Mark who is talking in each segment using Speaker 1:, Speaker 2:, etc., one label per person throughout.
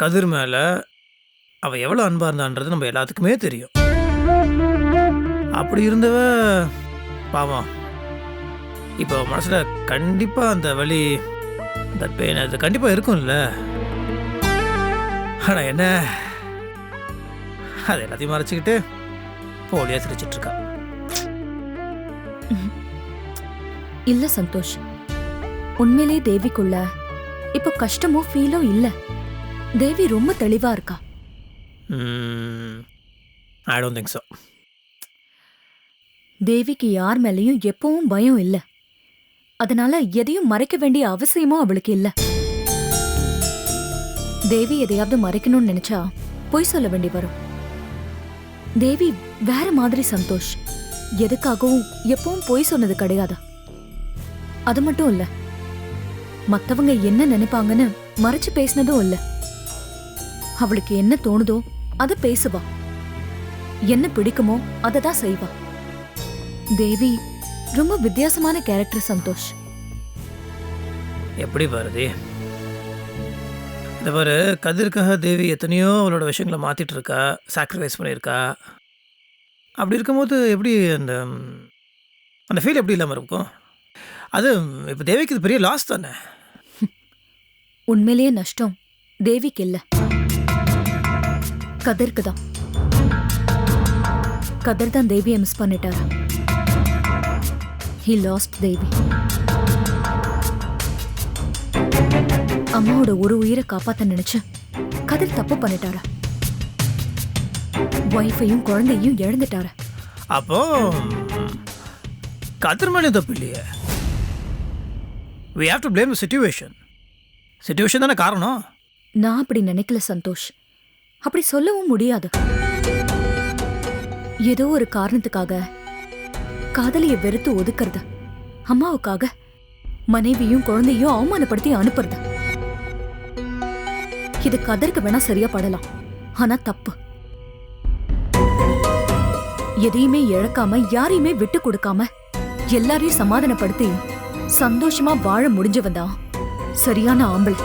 Speaker 1: கதிர் மேலே அவள் எவ்வளோ அன்பாக இருந்தான்றது நம்ம எல்லாத்துக்குமே தெரியும். அப்படி இருந்தவ பாவம். இப்போ மனசில் கண்டிப்பாக அந்த வழி இந்த பெயின் அது கண்டிப்பாக இருக்கும்ல. ஆனால் என்ன? அது எல்லாத்தையும் மறைச்சிக்கிட்டு போலியாக சிரிச்சிட்ருக்கா
Speaker 2: இல்லை சந்தோஷ். உண்மையிலேயே தேவிக்குள்ள இப்போ கஷ்டமோ ஃபீலோ இல்லை. தேவி ரொம்ப தெளிவா இருக்கா?
Speaker 1: ஐ டோன்ட் திங்க் ஸோ
Speaker 2: தேவிக்கு யார் மேலயும் எப்பவும் பயம் இல்ல. அதனால எதையும் மறைக்க வேண்டிய அவசியமும் அவளுக்கு இல்ல. தேவி எதையாவது மறைக்கணும்னு நினைச்சா பொய் சொல்ல வேண்டி வரும். தேவி வேற மாதிரி சந்தோஷ். எதுக்காகவும் எப்பவும் பொய் சொன்னது கிடையாது? அது மட்டும் இல்ல. மத்தவங்க என்ன நினைப்பாங்கன்னு மறைச்சு பேசினதும் இல்ல. அவளுக்கு என்ன தோணுதோ அத பேசுவா. என்ன பிடிக்குமோ அதை தான் செய்வா. தேவி ரொம்ப வித்தியாசமான கேரக்டர் சந்தோஷ்.
Speaker 1: எப்படி பாரதி? இந்த பாரு கதிர்க்காக தேவி எத்தனையோ அவளோட விஷயங்களை மாற்றிட்டு இருக்கா சாக்ரிஃபைஸ் பண்ணியிருக்கா. அப்படி இருக்கும்போது எப்படி அந்த அந்த ஃபீல் எப்படி இல்லாமல் இருக்கும்? அது இப்போ தேவிக்கு இது பெரிய லாஸ் தானே?
Speaker 2: உண்மையிலேயே நஷ்டம் தேவிக்கு இல்ல. கதிர்க்கு தான் கதிர் தான் தேவியை மிஸ் பண்ணிட்டாரு. He lost Devi. அம்மாவோட ஒரு உயிரை காப்பாத்த நினைச்சு கதிர் தப்பு பண்ணிட்டாரா. ஒய்ஃபையும் குழந்தையும் இழந்துட்டாரு.
Speaker 1: அப்போ கதிர் மேலே தப்பு இல்லையே we have to the situation situation தானே காரணம்?
Speaker 2: நான் அப்படி நினைக்கல சந்தோஷ். அப்படி சொல்லவும் முடியாது. ஏதோ ஒரு காரணத்துக்காக காதலிய வெறுத்து ஒதுக்குறது அம்மாவுக்காக மனைவியும் குழந்தையும் அவமானப்படுத்தி அனுப்புறது. இது கதருக்கு வேணா சரியா படலாம் ஆனா தப்பு. எதையுமே இழக்காம யாரையுமே விட்டு கொடுக்காம எல்லாரையும் சமாதானப்படுத்தி சந்தோஷமா வாழ முடிஞ்சவன் தான் சரியான ஆம்பளை.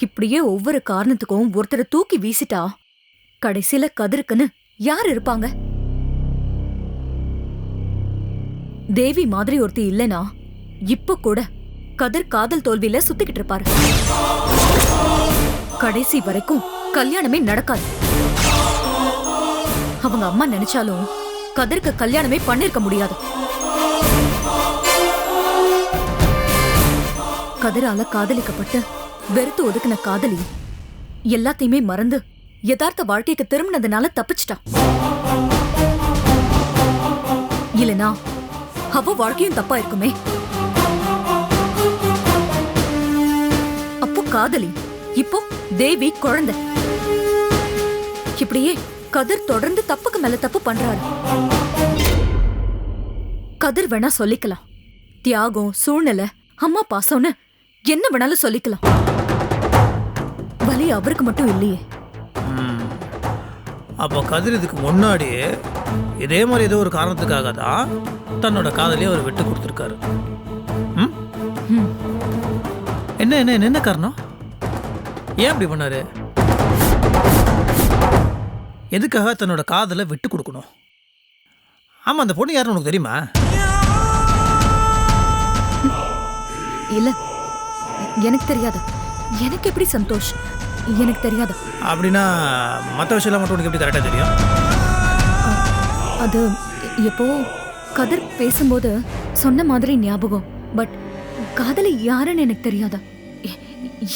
Speaker 2: இப்படியே ஒவ்வொரு காரணத்துக்கும் ஒருத்தரை தூக்கி வீசிட்டா கடைசியில கதிருக்குன்னு யார் இருப்பாங்க? தேவி மாதிரி ஒருத்தி இல்லனா இப்ப கூட கதிர் காதல் தோல்வியில சுத்திக்கிட்டு இருப்பாரு. கடைசி வரைக்கும் கல்யாணமே நடக்காது. அவங்க அம்மா நினைச்சாலும் கதிர்க்கு கல்யாணமே பண்ணிருக்க முடியாது. கதிரால காதலிக்கப்பட்டு வெறுத்து ஒதுக்கின காதலி எல்லாத்தையுமே மறந்து யதார்த்த வாழ்க்கைக்கு திரும்பினதுனால தப்பிச்சிட்டான் இல்லனா அவ வாழ்க்கையும் தப்பா இருக்குமே அப்போ காதலி இப்போ தேவி குழந்தை. இப்படியே கதிர் தொடர்ந்து தப்புக்கு மேல தப்பு பண்றாரு. கதிர் வேணா சொல்லிக்கலாம். தியாகம் சூழ்நிலை அம்மா பாசம்னு என்ன வேணாலும் சொல்லிக்கலாம். வலி அவருக்கு மட்டும் இல்லையே.
Speaker 1: அப்போ கதிர் இதுக்கு முன்னாடியே இதே மாதிரி ஏதோ ஒரு காரணத்துக்காக தான் தன்னோட காதலியை அவர் விட்டு கொடுத்துருக்காரு. என்ன என்ன, என்ன காரணம்? ஏன் அப்படி பண்ணாரு? எதுக்காக தன்னோட காதலை விட்டு கொடுக்கணும்? ஆமாம் அந்த பொண்ணு யாருன்னு உனக்கு தெரியுமா?
Speaker 2: இல்ல எனக்கு தெரியாது. எனக்கு எப்படி சந்தோஷ்? எனக்கு தெரியாது?
Speaker 1: அப்படின்னா மற்ற விஷயம்லாம் மட்டும் உனக்கு எப்படி கரெக்டாக தெரியும்?
Speaker 2: அது எப்போ? கதிர் பேசும்போது சொன்ன மாதிரி ஞாபகம். பட் காதலி யாருன்னு எனக்கு தெரியாதா?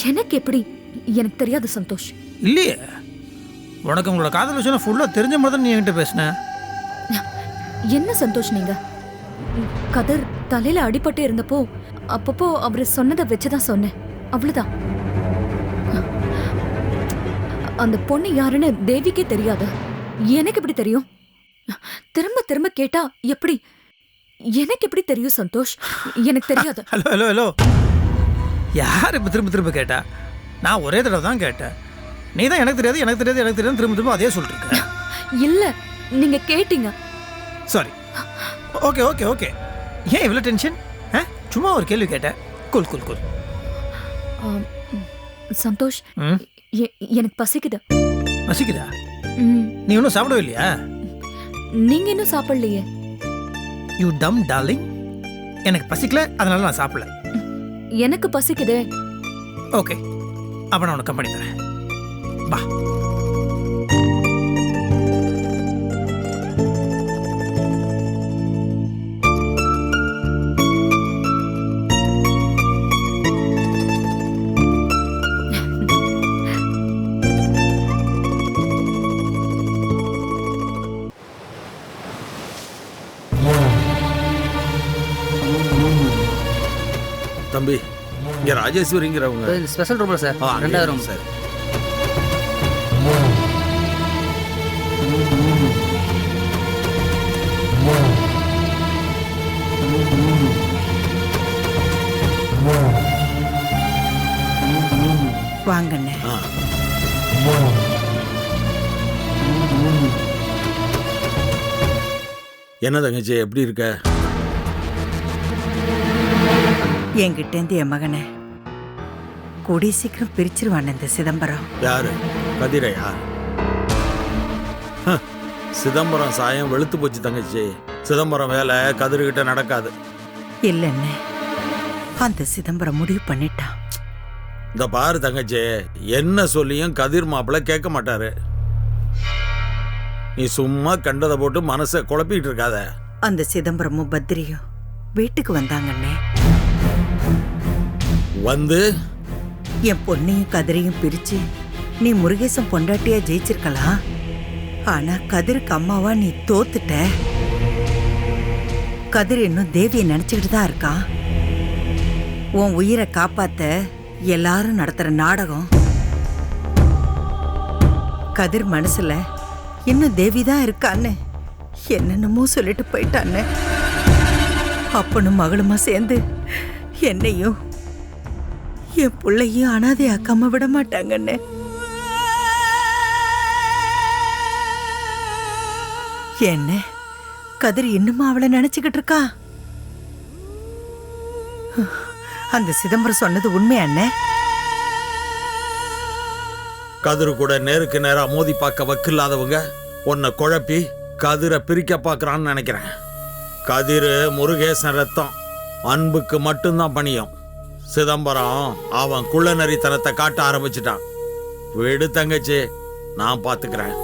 Speaker 2: எனக்கு எப்படி? எனக்கு தெரியாது சந்தோஷ்.
Speaker 1: இல்லையே. உனக்கு உங்களோட காதல் விஷயம் ஃபுல்லாக தெரிஞ்ச மாதிரி தான் நீ என்கிட்ட பேசின.
Speaker 2: என்ன சந்தோஷ் நீங்க? கதிர் தலையில அடிபட்டு இருந்தப்போ அப்பப்போ அவர் சொன்னதை வச்சுதான் சொன்னேன். அவ்வளவுதான். அந்த பொண்ணு யாருன்னு தேவிக்கே தெரியாது. எனக்கு எப்படி தெரியும்? திரும்ப திரும்ப கேட்டா எப்படி? எனக்கு எப்படி தெரியும் சந்தோஷ்? எனக்கு தெரியாது.
Speaker 1: Hello hello hello. யார் இப்போ திரும்ப திரும்ப கேட்டா? நான் ஒரே தடவை தான் கேட்டேன். நீ தான் எனக்கு தெரியாது எனக்கு தெரியாது எனக்கு தெரியாது திரும்ப திரும்ப அதே சொல்லிட்டு
Speaker 2: இல்ல நீங்க கேட்டீங்க.
Speaker 1: சாரி ஓகே ஓகே ஓகே ஏன் இவ்வளோ டென்ஷன் சும்மா ஒரு கேள்வி கேட்டேன். Cool cool cool.
Speaker 2: சந்தோஷ் எனக்கு பசிக்குது.
Speaker 1: பசிக்குதா? நீ ஒன்றும் சாப்பிடவே இல்லையா
Speaker 2: நீங்க இன்னும் சாப்பிடலையே.
Speaker 1: யூ டம் டார்லிங் எனக்கு பசிக்கல அதனால நான் சாப்பிடல.
Speaker 2: எனக்கு பசிக்குதே.
Speaker 1: ஓகே அப்போ நான் உனக்கு கம்பெனி தரேன். வா.
Speaker 3: ராஜேஸ்வரிங்கிறவங்க.
Speaker 4: ஸ்பெஷல் ரூம்ல சார் ரெண்டாவது ரூம்
Speaker 3: சரி.
Speaker 5: வாங்கண்ணே.
Speaker 3: ஆ. என்ன தங்கச்சி எப்படி இருக்க?
Speaker 5: என்கிட்டேருந்து என் மகனை. கூடிய சீக்கிரம் பிரிச்சிருவான் இந்த சிதம்பரம்.
Speaker 3: யாரு? கதிரையா ஹ, சிதம்பரம் சாயம் வெளுத்து போச்சு தங்கச்சி. சிதம்பரம் வேலை கதிர்கிட்ட நடக்காது.
Speaker 5: இல்லைண்ணே. அந்த சிதம்பரம் முடிவு பண்ணிட்டான்.
Speaker 3: இந்த பாரு தங்கச்சி என்ன சொல்லியும் கதிர் மாப்பிள்ள கேட்க மாட்டாரு. நீ சும்மா கண்டதை போட்டு மனசை குழப்பிட்டு இருக்காத.
Speaker 5: அந்த சிதம்பரமும் பத்ரியும் வீட்டுக்கு வந்தாங்கண்ணே.
Speaker 3: வந்து
Speaker 5: என் பொண்ணையும் கதிரையும் பிரிச்சு நீ முருகேசன் பொண்டாட்டியா ஜெயிச்சிருக்கலாம் ஆனா கதிருக்கு அம்மாவா நீ தோத்துட்ட. கதிர் இன்னும் தேவியை நினைச்சுக்கிட்டு தான் இருக்கான் உன் உயிரை காப்பாத்த எல்லாரும் நடத்துற நாடகம். கதிர் மனசுல இன்னும் தேவி தான் இருக்கான்னு என்னென்னமோ சொல்லிட்டு போயிட்டான்னு. அப்பனும் மகளுமா சேர்ந்து என்னையும் என் பிள்ளையும் அனாதை அக்காம விட மாட்டாங்கன்னு என்ன கதிர் இன்னுமா அவளை நினைச்சுக்கிட்டு இருக்கா? அந்த சிதம்பரம் சொன்னது உண்மை அண்ணே
Speaker 3: கதிர் கூட நேருக்கு நேரா மோதி பார்க்க வக்கில்லாதவங்க உன்னை குழப்பி கதிரை பிரிக்க பார்க்கறான்னு நினைக்கிறேன். கதிர் முருகேசன் ரத்தம் அன்புக்கு மட்டும்தான் பணியும். சிதம்பரம் அவன் குள்ளநரித்தனத்தை காட்ட ஆரம்பிச்சிட்டான். விடு தங்கச்சி நான் பார்த்துக்கிறேன்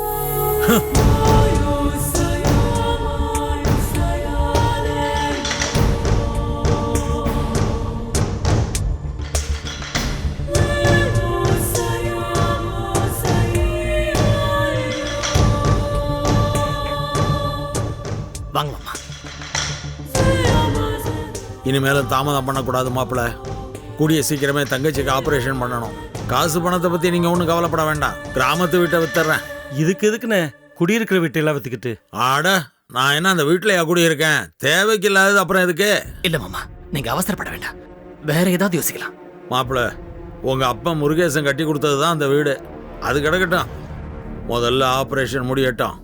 Speaker 1: வாங்க
Speaker 3: இனிமேலும் தாமதம் பண்ணக்கூடாது மாப்பிள்ள. கூடிய சீக்கிரமே தங்கச்சிக்கு ஆபரேஷன் பண்ணணும். காசு பணத்தை பத்தி நீங்க ஒன்றும் கவலைப்பட வேண்டாம். கிராமத்து வீட்டை வித்துறேன்.
Speaker 6: இதுக்கு எதுக்குண்ணே? குடியிருக்கிற வீட்டெல்லாம் வித்துக்கிட்டு.
Speaker 3: ஆட நான் என்ன அந்த வீட்டிலையா குடியிருக்கேன்? தேவைக்கு இல்லாதது அப்புறம் எதுக்கு?
Speaker 4: இல்ல மாமா நீங்க அவசரப்பட வேண்டாம். வேற ஏதாவது யோசிக்கலாம்.
Speaker 3: மாப்பிள உங்க அப்பா முருகேசன் கட்டி கொடுத்தது தான் அந்த வீடு. அது கிடக்கட்டும். முதல்ல ஆபரேஷன் முடியட்டும்.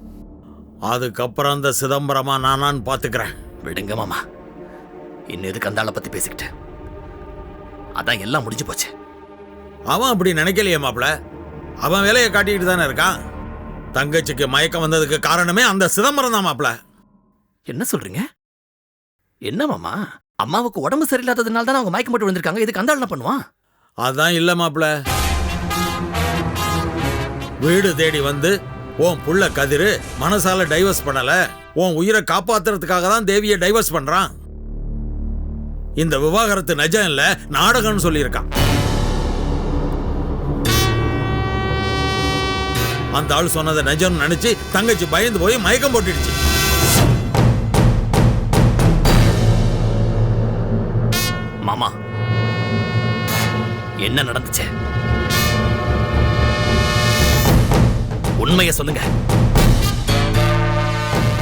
Speaker 3: அதுக்கப்புறம் அந்த சிதம்பரமா நானான்னு பாத்துக்கிறேன்.
Speaker 4: விடுங்க மாமா. இன்னும் எதுக்கு அந்த ஆளை பத்தி பேசிக்கிட்டு? அதான் எல்லாம் முடிஞ்சு போச்சு.
Speaker 3: அவன் அப்படி நினைக்கலையே மாப்பிள. அவன் வேலையை காட்டிக்கிட்டு தானே இருக்கான். தங்கச்சிக்கு மயக்கம் வந்ததுக்கு காரணமே அந்த சிதம்பரம் தான் மாப்பிள.
Speaker 4: என்ன சொல்றீங்க? என்ன மாமா? அம்மாவுக்கு உடம்பு சரியில்லாததுனால தான் அவங்க மயக்கம் போட்டு விழுந்திருக்காங்க. இதுக்கு அந்த பண்ணுவான்?
Speaker 3: அதான் இல்ல மாப்பிள. வீடு தேடி வந்து உன் புள்ள கதிரு மனசால டைவர்ஸ் பண்ணல. உன் உயிரை காப்பாத்துறதுக்காக தான் தேவியை டைவர்ஸ் பண்றான். இந்த விவாகரத்து நிஜம் இல்ல நாடகம்னு சொல்லியிருக்கான். அந்த ஆள் சொன்னதை நிஜம்னு நினைச்சு தங்கச்சி பயந்து போய் மயக்கம் போட்டுடுச்சு.
Speaker 4: மாமா என்ன நடந்துச்சு? உண்மையை சொல்லுங்க.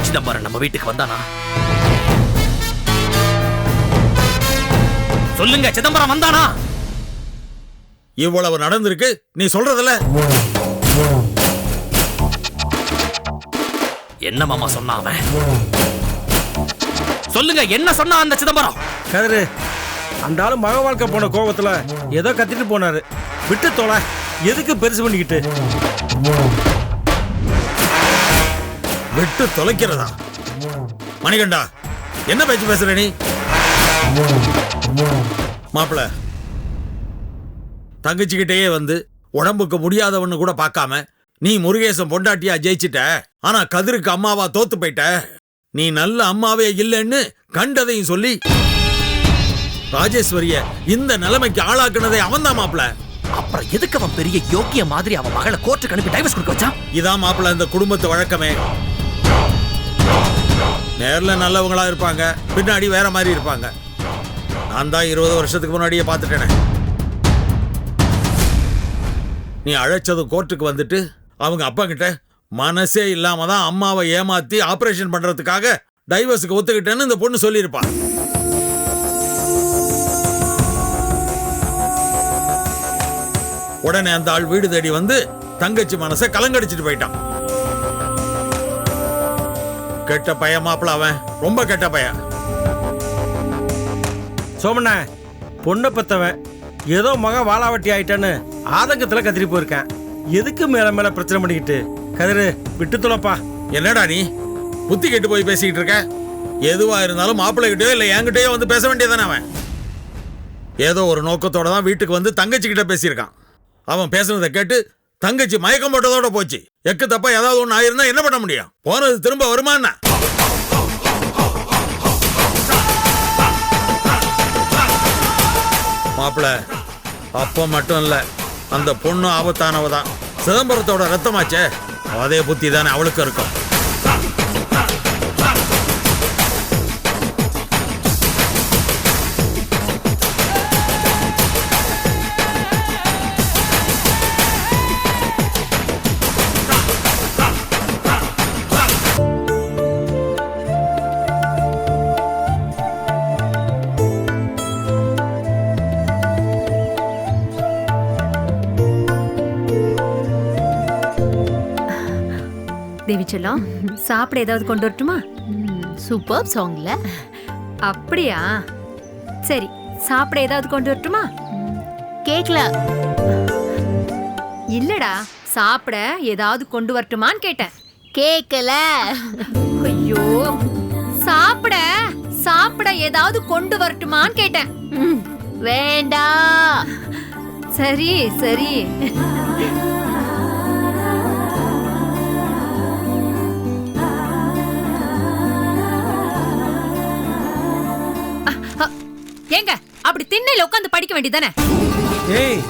Speaker 4: சிதம்பரம் நம்ம வீட்டுக்கு வந்தானா? சொல்லுங்க சிதம்பரம் வந்தானா?
Speaker 3: இவ்வளவு நடந்திருக்கு நீ சொல்றதுல?
Speaker 4: என்ன மாமா சொன்னான் அவன்? சொல்லுங்க என்ன சொன்னா அந்த சிதம்பரம்?
Speaker 6: கதிரு அந்த ஆளு மக வாழ்க்கை போன கோபத்துல ஏதோ கத்திட்டு போனாரு. விட்டு தொலை எதுக்கு பெருசு பண்ணிக்கிட்டு?
Speaker 3: விட்டு தொலைக்கிறதா? மணிகண்டா என்ன பேச்சு பேசுற நீ? மாப்பிள தங்கச்சிக்கிட்டேயே வந்து உடம்புக்கு முடியாதவன்னு கூட பார்க்காம நீ முருகேசன் பொண்டாட்டியா ஜெயிச்சிட்ட ஆனா கதிருக்கு அம்மாவா தோத்து போயிட்ட. நீ நல்ல அம்மாவே இல்லைன்னு கண்டதையும் சொல்லி ராஜேஸ்வரிய இந்த நிலைமைக்கு ஆளாக்குனதே அவன்தான் மாப்பிள.
Speaker 4: அப்புறம் எதுக்கு அவன் பெரிய யோக்கிய மாதிரி அவன் மகளை கோர்ட்டுக்கு அனுப்பி டைவர்ஸ் கொடுக்க வச்சான்?
Speaker 3: இதான் மாப்பிள இந்த குடும்பத்து வழக்கமே. நேர்ல நல்லவங்களா இருப்பாங்க பின்னாடி வேற மாதிரி இருப்பாங்க. நான் தான் இருபது வருஷத்துக்கு முன்னாடியே பார்த்துட்டேனே. நீ அழைச்சதும் கோர்ட்டுக்கு வந்துட்டு அவங்க அப்பா கிட்ட மனசே இல்லாம தான் அம்மாவை ஏமாத்தி ஆபரேஷன் பண்றதுக்காக டைவர்ஸுக்கு ஒத்துக்கிட்டேன்னு இந்த பொண்ணு சொல்லியிருப்பா. உடனே அந்த ஆள் வீடு தேடி வந்து தங்கச்சி மனசை கலங்கடிச்சிட்டு போயிட்டான். கெட்ட பையன் மாப்பிள அவன் ரொம்ப கெட்ட பையன்.
Speaker 6: சோமண்ண பொண்ணை பத்தவன் ஏதோ மகன் வாலாவட்டி ஆயிட்டான்னு ஆதங்கத்தில் கத்திரி போயிருக்கேன். எதுக்கு மேல மேல பிரச்சனை பண்ணிக்கிட்டு? கதிரு விட்டு தொலைப்பா.
Speaker 3: என்னடா நீ? புத்தி கெட்டு போய் பேசிக்கிட்டு இருக்க? எதுவா இருந்தாலும் மாப்பிள்ளைகிட்டயோ இல்லை என்கிட்டயோ வந்து பேச வேண்டியதானே அவன்? ஏதோ ஒரு நோக்கத்தோட தான் வீட்டுக்கு வந்து தங்கச்சி கிட்ட பேசியிருக்கான். அவன் பேசுனதை கேட்டு தங்கச்சி மயக்கம் போட்டதோட போச்சு. எக்கு தப்பா ஏதாவது ஒன்று ஆயிருந்தா என்ன பண்ண முடியும்? போனது திரும்ப வருமா என்ன மாப்பிள. அப்போ மட்டும் இல்ல அந்த பொண்ணு ஆபத்தானவ தான் சிதம்பரத்தோட ரத்தமாச்சே? அதே புத்தி தானே அவளுக்கு இருக்கும்.
Speaker 7: தேவி சாப்பிட ஏதாவது கொண்டு வரட்டுமா?
Speaker 8: சூப்பர் சாங்ல.
Speaker 7: அப்படியா? சரி சாப்பிட ஏதாவது கொண்டு வரட்டுமா?
Speaker 8: கேக்கல.
Speaker 7: இல்லடா சாப்பிட ஏதாவது கொண்டு வரட்டுமான்னு கேட்டேன்.
Speaker 8: கேக்கல.
Speaker 7: ஐயோ சாப்பிட சாப்பிட ஏதாவது கொண்டு வரட்டுமான்னு கேட்டேன்.
Speaker 8: வேண்டாம்
Speaker 7: சரி சரி. ஏங்க அப்படி திண்ணையில உட்காந்து படிக்க வேண்டியதானே
Speaker 9: ஏய்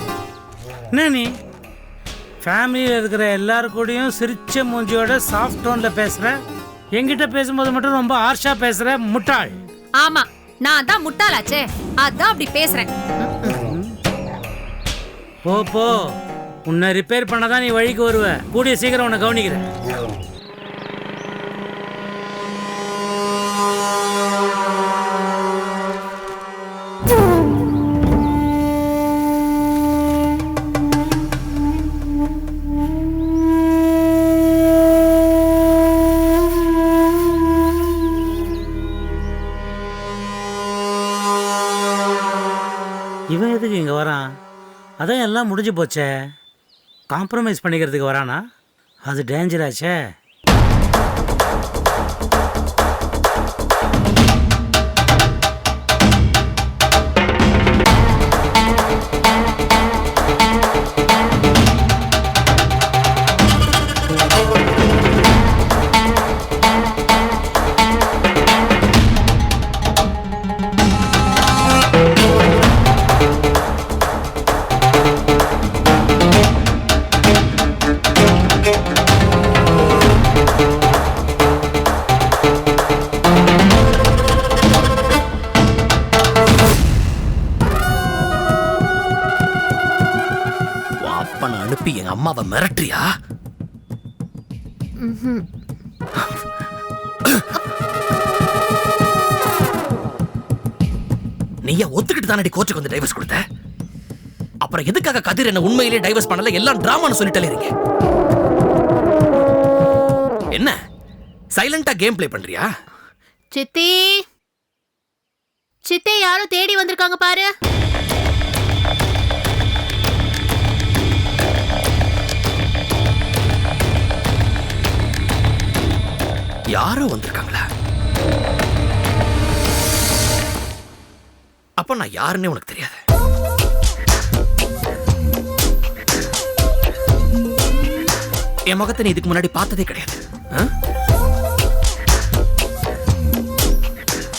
Speaker 9: என்ன நீ? ஃபேமிலியில் இருக்கிற எல்லாரு கூடயும் சிரிச்ச மூஞ்சியோட சாஃப்ட் டோனில் பேசுகிற என்கிட்ட பேசும்போது மட்டும் ரொம்ப ஹார்ஷாக பேசுகிற முட்டாள்.
Speaker 7: ஆமா நான் தான் முட்டாளாச்சே. அதான் அப்படி பேசுறேன்.
Speaker 9: போ போ. உன்னை ரிப்பேர் பண்ண தான் நீ வழிக்கு வருவ. கூடிய சீக்கிரம் உன்னை கவனிக்கிறேன். இங்கே வரான் அதான் எல்லாம் முடிஞ்சு போச்சே. காம்ப்ரமைஸ் பண்ணிக்கிறதுக்கு வரானா? அது டேஞ்சர்
Speaker 4: அம்மாவை மிரட்டுறியா? நீயா ஒத்துக்கிட்டு தானடி கோச்சுக்கு வந்து டைவர்ஸ் கொடுத்த? அப்புறம் எதுக்காக கதிர் என்ன உண்மையிலேயே டைவர்ஸ் பண்ணல? எல்லாம் டிராமான்னு சொல்லிட்டு இருக்கீங்க என்ன? சைலண்டா கேம் ப்ளே பண்றியா?
Speaker 8: சித்தி! சித்தி யாரும் தேடி வந்திருக்காங்க பாரு.
Speaker 4: யாரோ வந்திருக்காங்களா? அப்ப நான் யாருன்னே உனக்கு தெரியாது. என் முகத்தை நீ இதுக்கு முன்னாடி பார்த்ததே கிடையாது. ஆ?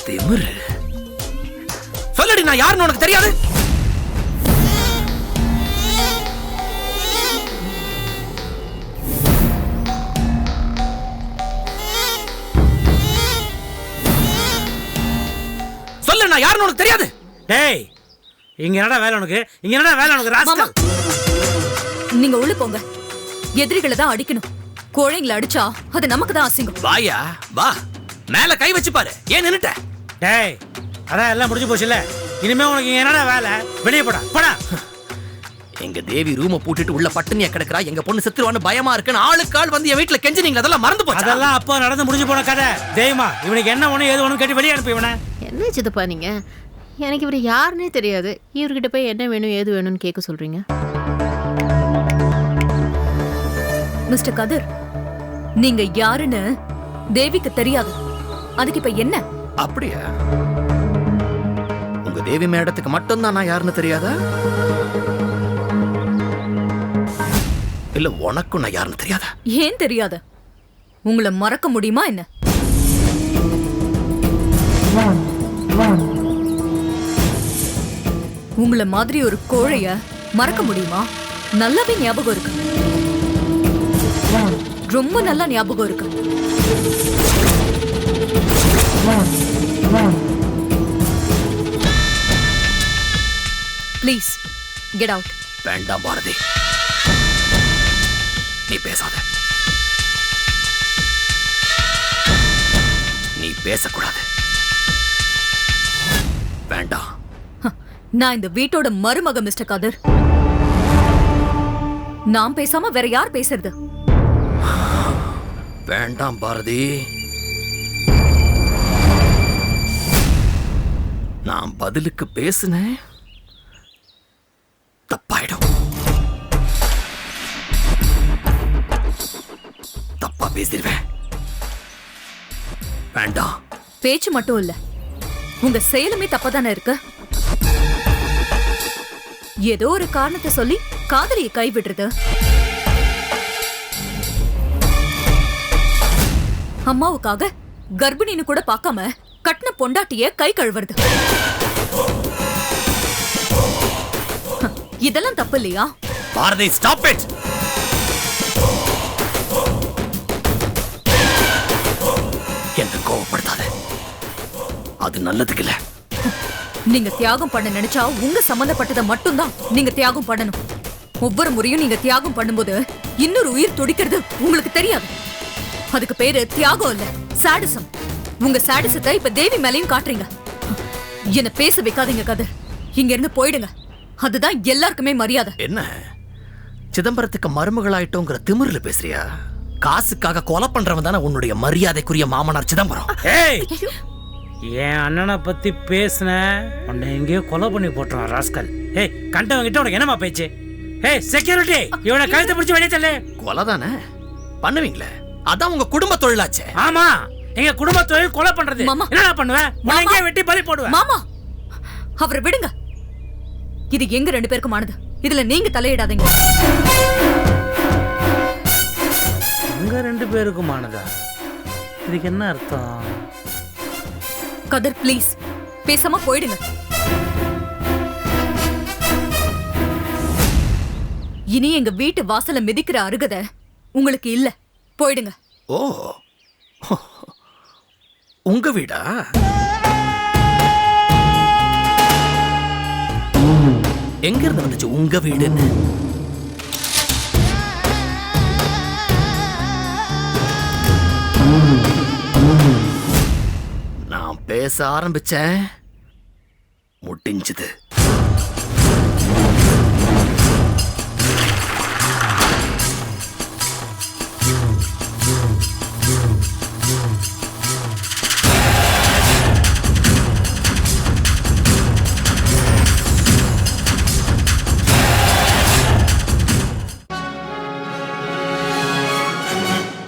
Speaker 4: திமிரு. சொல்லடி நான் யாருன்னு உனக்கு தெரியாது? நான் யாருன்னு உனக்கு தெரியாது.
Speaker 9: டேய் இங்க என்னடா வேலை உனக்கு? இங்க என்னடா வேலை உனக்கு ராஸ்கல்?
Speaker 2: நீங்க உள்ள போங்க. எதிரிகளை தான் அடிக்கணும். கோழைங்களை அடிச்சா அது நமக்கு தான் அசிங்கம்.
Speaker 4: வாயா வா. மேல கை வச்சு பாரு. ஏன் நின்னுட்ட?
Speaker 9: டேய் அதான் எல்லாம் முடிஞ்சு போச்சுல்ல. இனிமே உனக்கு இங்க என்னடா வேலை? வெளியே போடா போடா.
Speaker 4: எங்க தேவி ரூம பூட்டிட்டு உள்ள பட்டினியா கிடக்குறா. எங்க பொண்ணு செத்துருவான்னு பயமா இருக்குன்னு ஆளுக்கு ஆள் வந்து என் வீட்டுல கெஞ்சினீங்க அதெல்லாம் மறந்து போச்சு?
Speaker 9: அதெல்லாம் அப்போ நடந்து முடிஞ்சு போன கதை. தெய்வமா இவனுக்கு என்ன ஒண்ணு ஏது ஒண்ணு கேட்டு வெளியே அனுப்பி இவனை.
Speaker 8: என்ன சித்தப்பா நீங்க? எனக்கு இவர் யாருன்னே தெரியாது. இவர்கிட்ட போய் என்ன வேணும் ஏது வேணும்னு கேட்க சொல்றீங்க?
Speaker 2: மிஸ்டர் கதிர் நீங்க யாருன்னு தேவிக்கு தெரியாது. அதுக்கு இப்ப என்ன?
Speaker 4: அப்படியா? உங்க தேவி மேடத்துக்கு மட்டும்தான் நான் யாருன்னு தெரியாதா? இல்ல உனக்கும் நான் யாருன்னு தெரியாதா?
Speaker 2: ஏன் தெரியாத? உங்களை மறக்க முடியுமா என்ன? உங்களை மாதிரி ஒரு கோழைய மறக்க முடியுமா? நல்லாவே ஞாபகம் இருக்கு. ரொம்ப நல்லா ஞாபகம் இருக்கு. ப்ளீஸ் கெட் அவுட்
Speaker 4: வேண்டாம் பாரதி. நீ பேசாத. நீ பேசக்கூடாது.
Speaker 2: நான் இந்த வீட்டோட மருமக மிஸ்டர் கதிர். நான் பேசாம வேற யார் பேசுறது?
Speaker 4: வேண்டாம் பாரதி. நான் பதிலுக்கு பேசுனேன் தப்பாயிடும். தப்பா பேசிடுவேன். வேண்டாம்.
Speaker 2: பேச்சு மட்டும் இல்ல. உங்க செயலுமே தப்பாதானே இருக்கு? ஏதோ ஒரு காரணத்தை சொல்லி காதலியை கைவிடுறது. அம்மாவுக்காக கர்ப்பிணின்னு கூட பார்க்காம கட்டின பொண்டாட்டிய கை கழுவுறது. இதெல்லாம் தப்பு இல்லையா?
Speaker 4: பாரதி ஸ்டாப் இட் என்ன கோவப்படுத்தாத? அது நல்லதுக்கு இல்லை.
Speaker 2: நீங்க தியாகம் பண்ண நினைச்சா உங்க சம்பந்தப்பட்டதை மட்டும்தான் நீங்க தியாகம் பண்ணணும். ஒவ்வொரு முறையும் நீங்க தியாகம் பண்ணும்போது இன்னொரு உயிர் துடிக்கிறது உங்களுக்கு தெரியாது. அதுக்கு பேரு தியாகம் இல்ல சாடிசம். உங்க சாடிசத்தை இப்ப தேவி மேலையும் காட்டுறீங்க. என்ன பேச வைக்காதீங்க கதை. இங்க இருந்து போயிடுங்க. அதுதான் எல்லாருக்குமே மரியாதை.
Speaker 4: என்ன? சிதம்பரத்துக்கு மருமகளாயிட்டோங்கிற திமிர்ல பேசுறியா? காசுக்காக கொலை பண்றவன் தானே உன்னுடைய மரியாதைக்குரிய மாமனார் சிதம்பரம்.
Speaker 9: ஏய்! என் அண்ணனை பத்தி பேசுன உன்னை எங்கேயோ கொலை பண்ணி போட்டுறான் ராஸ்கல். ஏய் கண்டவன் கிட்ட உனக்கு என்னமா பேச்சு? ஏய் செக்யூரிட்டி இவனை கழுத்தை பிடிச்சு வெளியே தள்ளு.
Speaker 4: கொலை தானே பண்ணுவீங்களே? அதான் உங்க குடும்ப தொழிலாச்சே.
Speaker 9: ஆமா எங்க குடும்ப தொழில் கொலை பண்றது.
Speaker 2: மாமா.
Speaker 9: என்னடா பண்ணுவேன் உன்னை. எங்கேயோ வெட்டி பலி போடுவேன்
Speaker 2: மாமா. அவரை விடுங்க. இது எங்க ரெண்டு பேருக்குமானது இதுல நீங்க தலையிடாதீங்க.
Speaker 9: உங்க ரெண்டு பேருக்குமானதா இதுக்கு என்ன அர்த்தம்?
Speaker 2: கதர் ப்ளீஸ் பேசாம போயிடுங்க. இனி எங்க வீட்டு வாசல மிதிக்கிற அருகதை உங்களுக்கு இல்ல. போயிடுங்க.
Speaker 4: ஓ. உங்க வீடா? எங்க இருந்து வந்துச்சு உங்க வீடுன்னு? பேச ஆரம்பிச்சேன். முடிஞ்சது.